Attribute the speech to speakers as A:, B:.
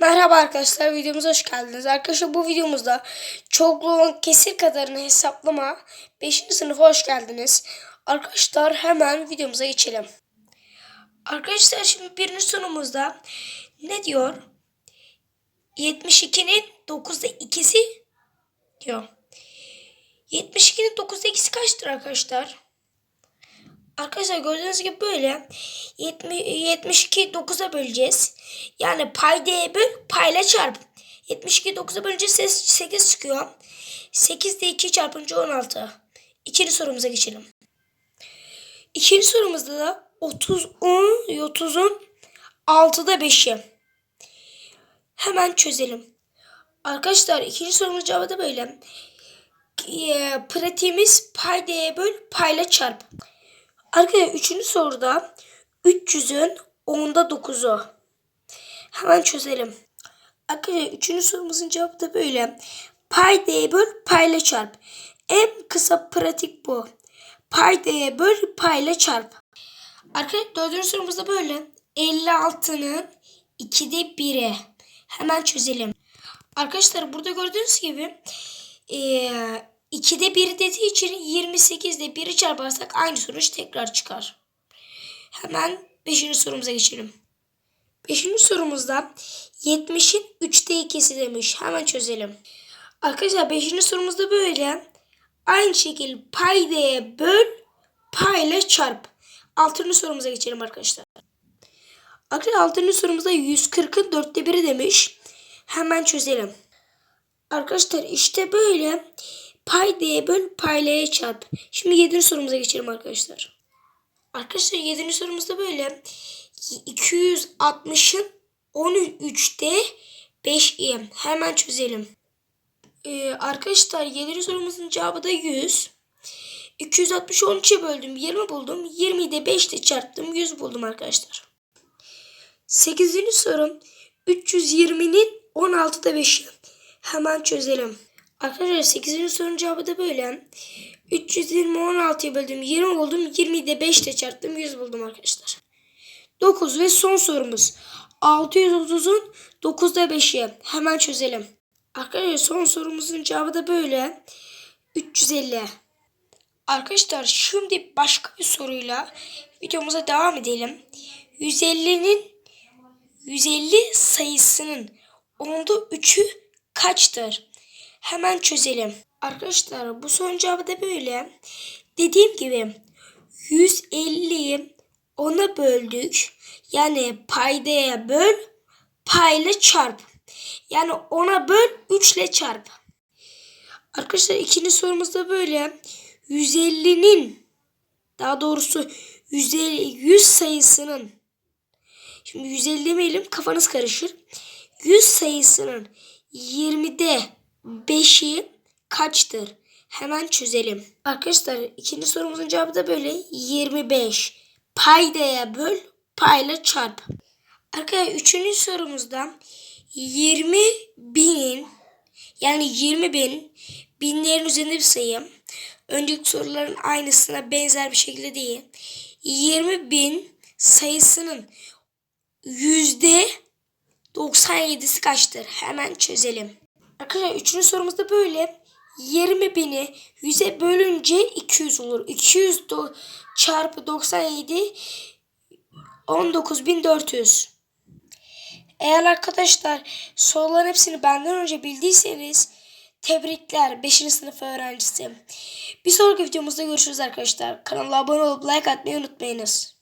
A: Merhaba arkadaşlar videomuza hoş geldiniz. Arkadaşlar bu videomuzda çokluğun kesir kadarını hesaplama 5. sınıfa hoş geldiniz. Arkadaşlar hemen videomuza geçelim. Arkadaşlar şimdi birinci sorumuzda ne diyor? 72'nin 9'da ikisi diyor. 72'nin 9'da ikisi kaçtır arkadaşlar? Arkadaşlar gördüğünüz gibi böyle 70, 72 9'a böleceğiz. Yani paydaya böl payla çarp. 72 9'a bölünce 8 çıkıyor. 8 de 2 çarpınca 16. İkinci sorumuza geçelim. İkinci sorumuzda da 30 10 30'un 6'da 5'i. Hemen çözelim. Arkadaşlar ikinci sorumuz cevabı da böyle. E, pratiğimiz paydaya böl payla çarp. Arkadaşlar üçüncü soruda 300'ün 10'da 9'u. Hemen çözelim. Arkadaşlar üçüncü sorumuzun cevabı da böyle. Paydaya böl payla çarp. En kısa pratik bu. Paydaya böl payla çarp. Arkadaşlar dördüncü sorumuz da böyle. 56'nın 2'de 1'i. Hemen çözelim. Arkadaşlar burada gördüğünüz gibi 2'de 1 dediği için 28'de 1'i çarparsak aynı sonuç tekrar çıkar. Hemen 5. sorumuza geçelim. 5. sorumuzda 70'in 3'te 2'si demiş. Hemen çözelim. Arkadaşlar 5. sorumuzda böyle. Aynı şekilde paydaya böl payla çarp. 6. sorumuza geçelim arkadaşlar. Arkadaşlar 6. sorumuzda 140'ın 4'te 1'i demiş. Hemen çözelim. Arkadaşlar işte böyle paydaya böl paylaya çarp. Şimdi 7. sorumuza geçelim arkadaşlar. Arkadaşlar 7. sorumuzda böyle 260'ın 13'te 5'i. Hemen çözelim. Ee, arkadaşlar 7. sorumuzun cevabı da 100. 260'ı 13'e böldüm 20 buldum. 20'yi de 5 ile çarptım 100 buldum arkadaşlar. 8. sorum 320'nin 16'da 5'i. Hemen çözelim. Arkadaşlar 8. sorunun cevabı da böyle. 320 16'ya böldüm 20 buldum. 20'yi de 5 ile çarptım 100 buldum arkadaşlar. 9 ve son sorumuz. 630'un 9'da 5'i. Hemen çözelim. Arkadaşlar son sorumuzun cevabı da böyle. 350. Arkadaşlar şimdi başka bir soruyla videomuza devam edelim. 150'nin 150 sayısının onda 3'ü kaçtır? Hemen çözelim. Arkadaşlar bu sorunun cevabı da böyle. Dediğim gibi 150'yi 10'a böldük. Yani paydaya böl payla çarp. Yani 10'a böl 3 ile çarp. Arkadaşlar ikinci sorumuz da böyle. 150'nin daha doğrusu 150, 100 sayısının şimdi 150 demeyelim kafanız karışır. 100 sayısının 20'de 5'i kaçtır? Hemen çözelim. Arkadaşlar ikinci sorumuzun cevabı da böyle 25. Paydaya böl payla çarp. Arkadaşlar üçüncü sorumuzda 20 binin yani 20 bin binlerin üzerinde bir sayı. Önceki soruların aynısına benzer bir şekilde değil. 20 bin sayısının yüzde 97'si kaçtır? Hemen çözelim. Arkadaşlar üçüncü sorumuz da böyle. 20 bini 100'e bölünce 200 olur. 200 do çarpı 97 19400. Eğer arkadaşlar soruların hepsini benden önce bildiyseniz tebrikler 5. sınıf öğrencisi. Bir sonraki videomuzda görüşürüz arkadaşlar. Kanala abone olup like atmayı unutmayınız.